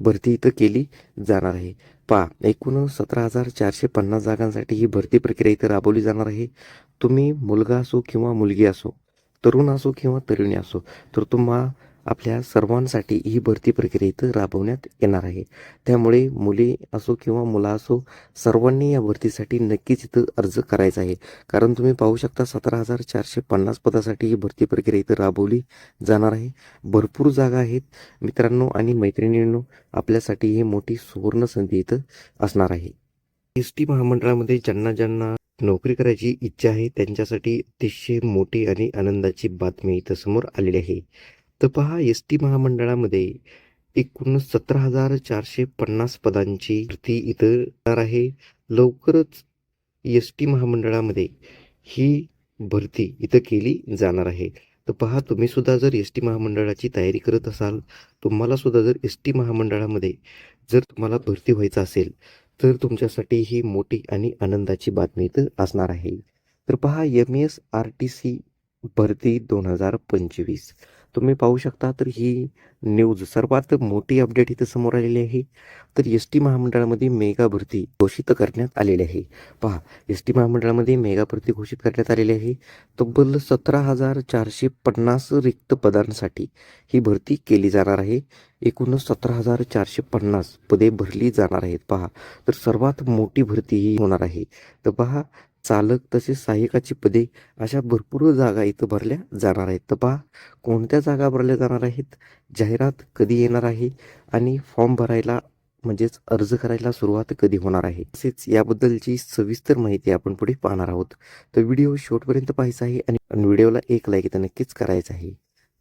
भरती इथं केली जाणार आहे. पहा एकूण सतरा हजार चारशे पन्नास जागांसाठी ही भरती प्रक्रिया इथं राबवली जाणार आहे. तुम्ही मुलगा असो किंवा मुलगी असो तरुण असो किंवा तरुणी असो तर तुम्हा आपल्या सर्वांसाठी ही भरती प्रक्रिया इथं राबवण्यात येणार आहे. त्यामुळे मुली असो किंवा मुलं असो सर्वांनी या भरतीसाठी नक्कीच इथं अर्ज करायचा आहे. कारण तुम्ही पाहू शकता सतरा हजार चारशे पन्नास पदासाठी ही भरती प्रक्रिया इथं राबवली जाणार आहे. भरपूर जागा आहेत. मित्रांनो आणि मैत्रिणींनो आपल्यासाठी ही मोठी सुवर्ण संधी इथं असणार आहे. एस टी महामंडळामध्ये ज्यांना ज्यांना नोकरी करायची इच्छा आहे त्यांच्यासाठी अतिशय मोठी आणि आनंदाची बातमी इथं समोर आलेली आहे. तर पहा एस टी महामंडळामध्ये एकूण सतरा हजार चारशे पन्नास पदांची भरती इथं होणार आहे. लवकरच एस टी महामंडळामध्ये ही भरती इथं केली जाणार आहे. तर पहा तुम्ही सुद्धा जर एस टी महामंडळाची तयारी करत असाल तुम्हाला सुद्धा जर एस टी महामंडळामध्ये जर तुम्हाला भरती व्हायचं असेल तर तुमच्यासाठी ही मोठी आणि आनंदाची बातमी इथं असणार आहे. तर पहा M S R T C भरती दोन हजार पंचवीस. तुम्ही पाहू शकता तर ही न्यूज सर्वात मोठी अपडेट इथं समोर आलेली आहे. तर एस टी महामंडळामध्ये मेगा भरती घोषित करण्यात आलेली आहे. पहा एस टी महामंडळामध्ये मेगा भरती घोषित करण्यात आलेली आहे. तब्बल सतरा हजार चारशे पन्नास रिक्त पदांसाठी ही भरती केली जाणार आहे. एकूण सतरा हजार चारशे पन्नास पदे भरली जाणार आहेत. पहा तर सर्वात मोठी भरती ही होणार आहे. तर पहा चालक तसेच सहाय्यकाची पदे अशा भरपूर जागा इथं भरल्या जाणार आहेत. तर पहा कोणत्या जागा भरल्या जाणार आहेत? जाहिरात कधी येणार आहे? आणि फॉर्म भरायला म्हणजेच अर्ज करायला सुरुवात कधी होणार आहे? तसेच याबद्दलची सविस्तर माहिती आपण पुढे पाहणार आहोत. तर व्हिडिओ शेवटपर्यंत पाहायचा आहे आणि व्हिडिओला एक लाईक तर नक्कीच करायचं आहे.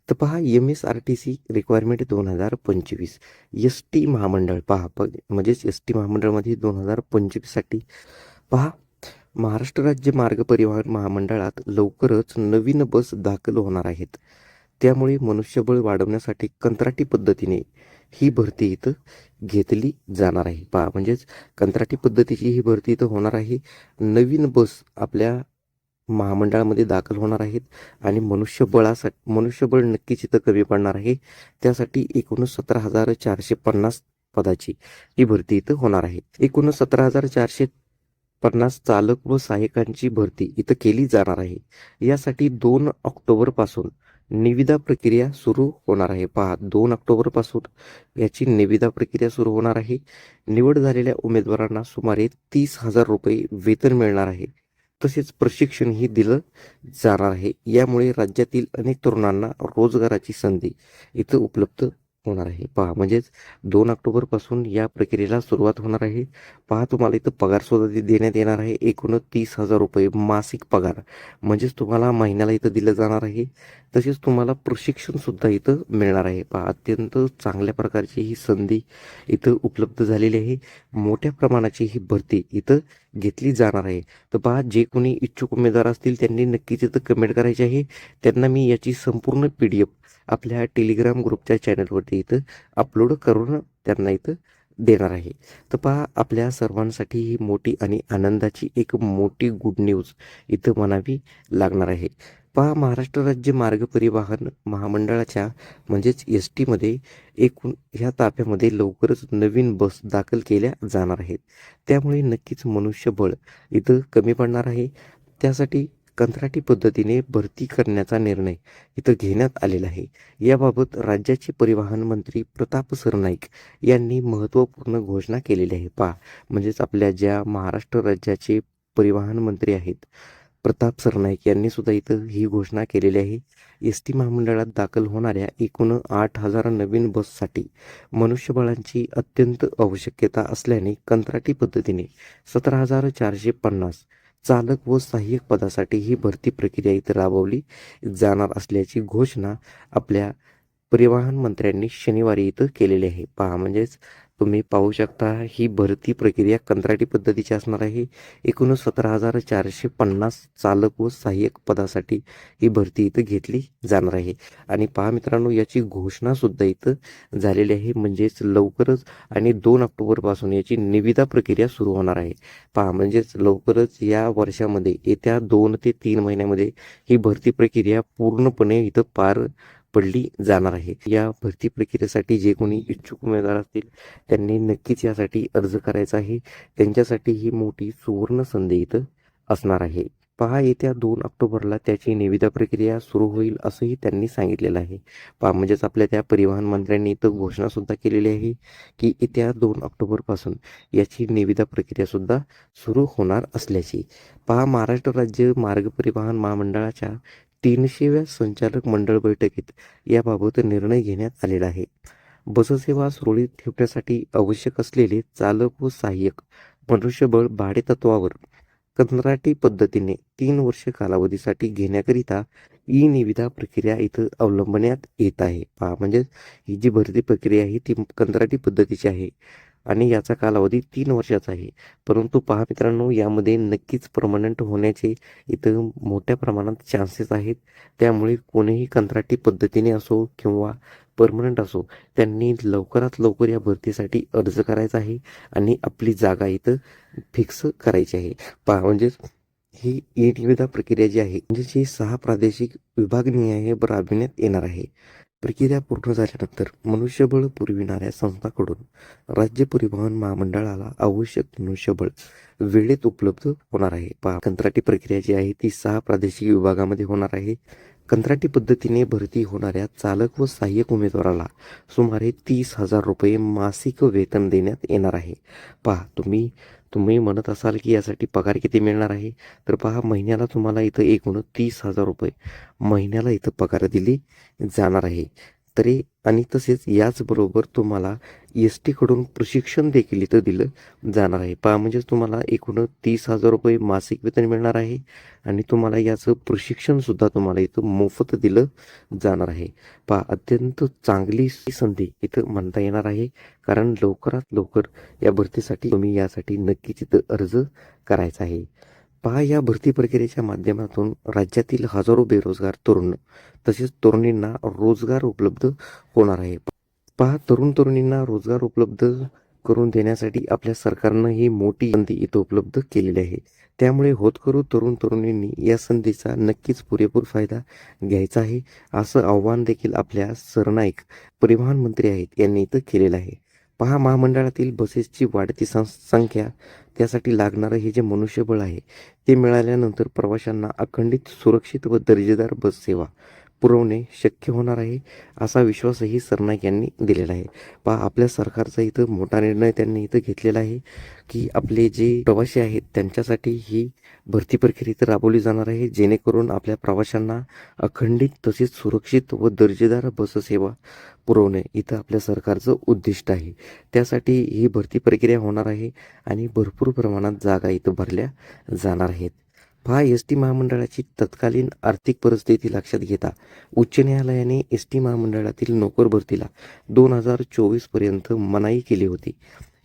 तर पहा M S R T C requirement दोन हजार पंचवीस. एस टी महामंडळ पहा प म्हणजेच एस टी महामंडळमध्ये दोन हजार पंचवीससाठी पहा महाराष्ट्र राज्य मार्ग परिवहन महामंडळात लवकरच नवीन बस दाखल होणार आहेत. त्यामुळे मनुष्यबळ वाढवण्यासाठी कंत्राटी पद्धतीने ही भरती इथं घेतली जाणार आहे. पहा म्हणजेच कंत्राटी पद्धतीची ही भरती इथं होणार आहे. नवीन बस आपल्या महामंडळामध्ये दाखल होणार आहेत आणि मनुष्यबळासाठी मनुष्यबळ नक्कीच इथं कमी पडणार आहे. त्यासाठी एकूण सतरा हजार चारशे पन्नास पदाची ही भरती इथं होणार आहे. एकूण सतरा हजार चारशे पन्नास चालक व सहाय्यकांची भरती इथं केली जाणार आहे. यासाठी दोन ऑक्टोबरपासून निविदा प्रक्रिया सुरू होणार आहे. पहा दोन ऑक्टोबरपासून याची निविदा प्रक्रिया सुरू होणार आहे. निवड झालेल्या उमेदवारांना सुमारे तीस हजार रुपये वेतन मिळणार आहे. तसेच प्रशिक्षणही दिलं जाणार आहे. यामुळे राज्यातील अनेक तरुणांना रोजगाराची संधी इथं उपलब्ध होणार आहे. पहा म्हणजेच दोन ऑक्टोबरपासून या प्रक्रियेला सुरुवात होणार आहे. पहा तुम्हाला इथं पगार सुद्धा देण्यात येणार आहे. एकूण तीस हजार रुपये मासिक पगार. म्हणजेच तुम्हाला महिन्याला इथं दिलं जाणार आहे. तसेच तुम्हाला प्रशिक्षणसुद्धा इथं मिळणार आहे. पहा अत्यंत चांगल्या प्रकारची ही संधी इथं उपलब्ध झालेली आहे. मोठ्या प्रमाणाची ही भरती इथं घेतली जाणार आहे. तर पहा जे कोणी इच्छुक उमेदवार असतील त्यांनी नक्कीच इथं कमेंट करायची आहे. त्यांना मी याची संपूर्ण पी डी एफ आपल्या टेलिग्राम ग्रुपच्या चॅनलवरती इथं अपलोड करून त्यांना इथं देणार आहे. तर पहा आपल्या सर्वांसाठी ही मोठी आणि आनंदाची एक मोठी गुड न्यूज इथं म्हणावी लागणार आहे. पहा महाराष्ट्र राज्य मार्ग परिवहन महामंडळाच्या म्हणजेच एस टीमध्ये एकूण ह्या ताफ्यामध्ये लवकरच नवीन बस दाखल केल्या जाणार आहेत. त्यामुळे नक्कीच मनुष्यबळ इथं कमी पडणार आहे. त्यासाठी कंत्राटी पद्धतीने भरती करण्याचा निर्णय इथं घेण्यात आलेला आहे. याबाबत राज्याचे परिवहन मंत्री प्रताप सरनाईक यांनी महत्त्वपूर्ण घोषणा केलेली आहे पहा म्हणजेच आपल्या ज्या महाराष्ट्र राज्याचे परिवहन मंत्री आहेत प्रताप सरनाईक यांनी सुद्धा इथं ही घोषणा केलेली आहे. एस टी महामंडळात दाखल होणाऱ्या एकूण आठ हजार नवीन बससाठी मनुष्यबळांची अत्यंत आवश्यकता असल्याने कंत्राटी पद्धतीने सतरा हजार चारशे पन्नास चालक व सहाय्यक पदासाठी ही भरती प्रक्रिया इथं राबवली जाणार असल्याची घोषणा आपल्या परिवहन मंत्र्यांनी शनिवारी इथं केलेली आहे. पहा म्हणजेच तुम्ही पाहू शकता ही भरती प्रक्रिया कंत्राटी पद्धतीची असणार आहे. एकूणच सतरा हजार चारशे पन्नास चालक व सहाय्यक पदासाठी ही भरती इथं घेतली जाणार आहे. आणि पहा मित्रांनो याची घोषणा सुद्धा इथं झालेली आहे. म्हणजेच लवकरच आणि दोन ऑक्टोबरपासून याची निविदा प्रक्रिया सुरू होणार आहे. पहा म्हणजेच लवकरच या वर्षामध्ये येत्या दोन ते तीन महिन्यामध्ये ही भरती प्रक्रिया पूर्णपणे इथं पार पडली जाणार आहे. या भरती प्रक्रियेसाठी जे कोणी इच्छुक उमेदवार असतील त्यांनी नक्कीच यासाठी अर्ज करायचा आहे. त्यांच्यासाठी ही मोठी सुवर्ण संधी इथं असणार आहे. पहा येत्या दोन ऑक्टोबरला त्याची निविदा प्रक्रिया सुरू होईल असंही त्यांनी सांगितलेलं आहे. पहा म्हणजेच आपल्या त्या परिवहन मंत्र्यांनी इथं घोषणा सुद्धा केलेली आहे की येत्या दोन ऑक्टोबरपासून याची निविदा प्रक्रिया सुद्धा सुरू होणार असल्याची. पहा महाराष्ट्र राज्य मार्ग परिवहन महामंडळाच्या तीनशेव्या संचालक मंडळ बैठकीत याबाबत निर्णय घेण्यात आलेला आहे. बससेवा सुरळीत ठेवण्यासाठी आवश्यक असलेले चालक व सहाय्यक मनुष्यबळ भाडेतत्वावर कंत्राटी पद्धतीने तीन वर्ष कालावधीसाठी घेण्याकरिता ई निविदा प्रक्रिया इथं अवलंबण्यात येत आहे. पहा म्हणजे ही जी भरती प्रक्रिया आहे ती कंत्राटी पद्धतीची आहे. आणि याचा कालावधी तीन वर्षाचा आहे. परंतु पहा मित्रांनो यामध्ये नक्कीच परमनंट होण्याचे इथं मोठ्या प्रमाणात चान्सेस आहेत. त्यामुळे कोणीही कंत्राटी पद्धतीने असो किंवा परमनंट असो त्यांनी लवकरात लवकर या भरतीसाठी अर्ज करायचा आहे आणि आपली जागा इथं फिक्स करायची आहे. पहा म्हणजेच ही ई निविदा प्रक्रिया जी आहे म्हणजे ही सहा प्रादेशिक विभागनिहाय राबविण्यात येणार आहे. प्रक्रिया पूर्ण झाल्यानंतर मनुष्यबळ पुरविणाऱ्या संस्थांकडून राज्य परिवहन महामंडळाला आवश्यक मनुष्यबळ वेळेत उपलब्ध होणार आहे. पहा कंत्राटी प्रक्रिया जी आहे ती सहा प्रादेशिक विभागामध्ये होणार आहे. कंत्राटी पद्धतीने भरती होणाऱ्या चालक व सहाय्यक उमेदवाराला सुमारे तीस हजार रुपये मासिक वेतन देण्यात येणार आहे. पहा तुम्ही तुम्ही म्हणत असाल की यासाठी पगार किती मिळणार आहे? तर पहा महिन्याला तुम्हाला इथं एकूण तीस हजार रुपये महिन्याला इथं पगार दिली जाणार आहे. तरी आणि तसेच याचबरोबर तुम्हाला एस टीकडून प्रशिक्षण देखील इथं दिलं जाणार आहे. पहा म्हणजेच तुम्हाला एकूण तीस हजार रुपये मासिक वेतन मिळणार आहे आणि तुम्हाला याचं प्रशिक्षणसुद्धा तुम्हाला इथं मोफत दिलं जाणार आहे. पहा अत्यंत चांगली संधी इथं म्हणता येणार आहे. कारण लवकरात लवकर या भरतीसाठी तुम्ही यासाठी नक्कीच इथं अर्ज करायचा आहे. पहा या भरती प्रक्रियेच्या माध्यमातून राज्यातील हजारो बेरोजगार तरुण तसेच तरुणींना रोजगार उपलब्ध होणार आहे. पहा तरुण तरुणींना रोजगार उपलब्ध करून देण्यासाठी आपल्या सरकारनं ही मोठी संधी इथं उपलब्ध केलेली आहे. त्यामुळे होतकरू तरुण तरुणींनी या संधीचा नक्कीच पुरेपूर फायदा घ्यायचा आहे असं आव्हान देखील आपल्या सरनाईक परिवहन मंत्री आहेत यांनी इथं केलेलं आहे. पहा महामंडळातील बसेसची वाढती सं संख्या त्यासाठी लागणारं हे जे मनुष्यबळ आहे ते मिळाल्यानंतर प्रवाशांना अखंडित सुरक्षित व दर्जेदार बस सेवा पुरवणे शक्य होणार आहे असा विश्वासही सरनाईक यांनी दिलेला आहे. पहा आपल्या सरकारचा इथं मोठा निर्णय त्यांनी इथं घेतलेला आहे की आपले जे प्रवासी आहेत त्यांच्यासाठी ही भरती प्रक्रिया इथं राबवली जाणार आहे जेणेकरून आपल्या प्रवाशांना अखंडित तसेच सुरक्षित व दर्जेदार बससेवा पुरवणे इथं आपल्या सरकारचं उद्दिष्ट आहे. त्यासाठी ही भरती प्रक्रिया होणार आहे आणि भरपूर प्रमाणात जागा इथं भरल्या जाणार आहेत. पहा एस टी महामंडळाची तत्कालीन आर्थिक परिस्थिती लक्षात घेता उच्च न्यायालयाने एस टी महामंडळातील नोकर भरतीला दोन हजार चोवीसपर्यंत मनाई केली होती.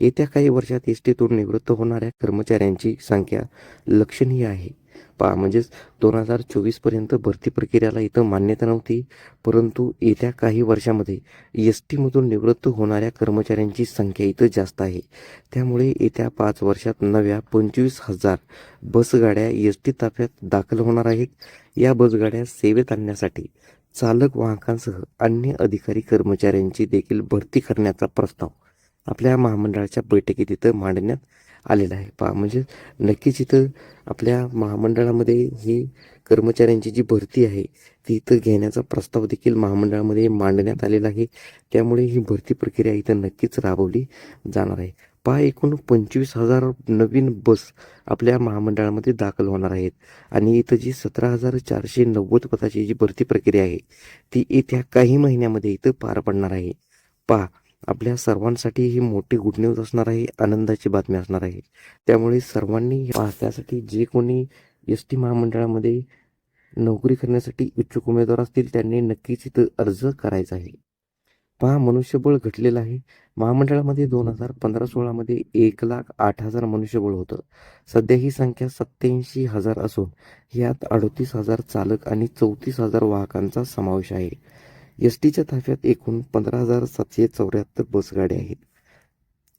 येत्या काही वर्षात एस टीतून निवृत्त होणाऱ्या कर्मचाऱ्यांची संख्या लक्षणीय आहे. पा म्हणजेच दोन हजार चोवीसपर्यंत भरती प्रक्रियाला इथं मान्यता नव्हती परंतु येत्या काही वर्षामध्ये एस टीमधून निवृत्त होणाऱ्या कर्मचाऱ्यांची संख्या इथं जास्त आहे. त्यामुळे येत्या पाच वर्षात नव्या पंचवीस हजार बसगाड्या एस टी ताफ्यात दाखल होणार आहेत. या बसगाड्या सेवेत आणण्यासाठी चालक वाहकांसह अन्य अधिकारी कर्मचाऱ्यांची देखील भरती करण्याचा प्रस्ताव आपल्या महामंडळाच्या बैठकीत इथं मांडण्यात आलेला आहे. पहा म्हणजे नक्कीच इथं आपल्या महामंडळामध्ये ही कर्मचाऱ्यांची जी भरती आहे ती इथं घेण्याचा प्रस्ताव देखील महामंडळामध्ये मांडण्यात आलेला आहे. त्यामुळे ही भरती प्रक्रिया इथं नक्कीच राबवली जाणार आहे. पहा एकूण पंचवीस हजार नवीन बस आपल्या महामंडळामध्ये दाखल होणार आहेत. आणि इथं जी सतरा हजार चारशे नव्वद पदाची जी भरती प्रक्रिया आहे ती येत्या काही महिन्यामध्ये इथं पार पडणार आहे. पहा आपल्या सर्वांसाठी ही मोठी गुड न्यूज असणार आहे आनंदाची बातमी असणार आहे. त्यामुळे सर्वांनी त्यासाठी जे कोणी एस टी महामंडळामध्ये नोकरी करण्यासाठी इच्छुक उमेदवार असतील त्यांनी नक्कीच इथं अर्ज करायचा आहे. पहा मनुष्यबळ घटलेलं आहे. महामंडळामध्ये दोन हजार पंधरा सोळामध्ये एक लाख आठ हजार मनुष्यबळ होतं. सध्या ही संख्या सत्याऐंशी हजार असून यात अडतीस हजार चालक आणि चौतीस हजार वाहकांचा समावेश आहे. एस टीच्या ताफ्यात एकूण पंधरा हजार सातशे चौऱ्याहत्तर बसगाड्या आहेत.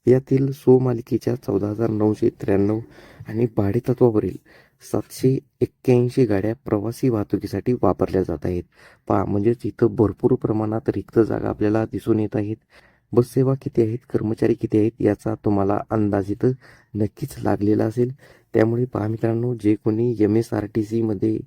यातील सो मालिकेच्या चौदा हजार नऊशे त्र्याण्णव आणि भाडेतत्वावरील सातशे एक्क्याऐंशी गाड्या प्रवासी वाहतुकीसाठी वापरल्या जात आहेत. पहा म्हणजेच इथं भरपूर प्रमाणात रिक्त जागा आपल्याला दिसून येत आहेत. बस सेवा किती आहेत कर्मचारी किती आहेत याचा तुम्हाला अंदाज इथं नक्कीच लागलेला असेल. त्यामुळे पहा मित्रांनो जे कोणी एम एस आर टी सीमध्ये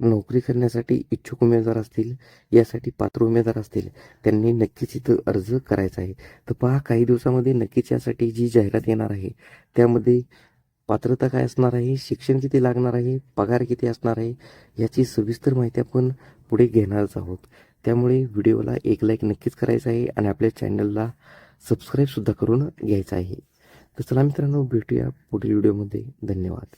नोकरी करण्यासाठी इच्छुक उमेदवार असतील यासाठी पात्र उमेदवार असतील त्यांनी नक्कीच इथं अर्ज करायचा आहे. तर पहा काही दिवसामध्ये नक्कीच यासाठी जी जाहिरात येणार आहे त्यामध्ये पात्रता काय असणार आहे शिक्षण किती लागणार आहे पगार किती असणार आहे याची सविस्तर माहिती आपण पुढे घेणारच आहोत. त्यामुळे व्हिडिओला एक लाईक नक्कीच करायचं आहे आणि आपल्या चॅनलला सबस्क्राईबसुद्धा करून घ्यायचं आहे. तर चला मित्रांनो भेटूया पुढील व्हिडिओमध्ये. धन्यवाद.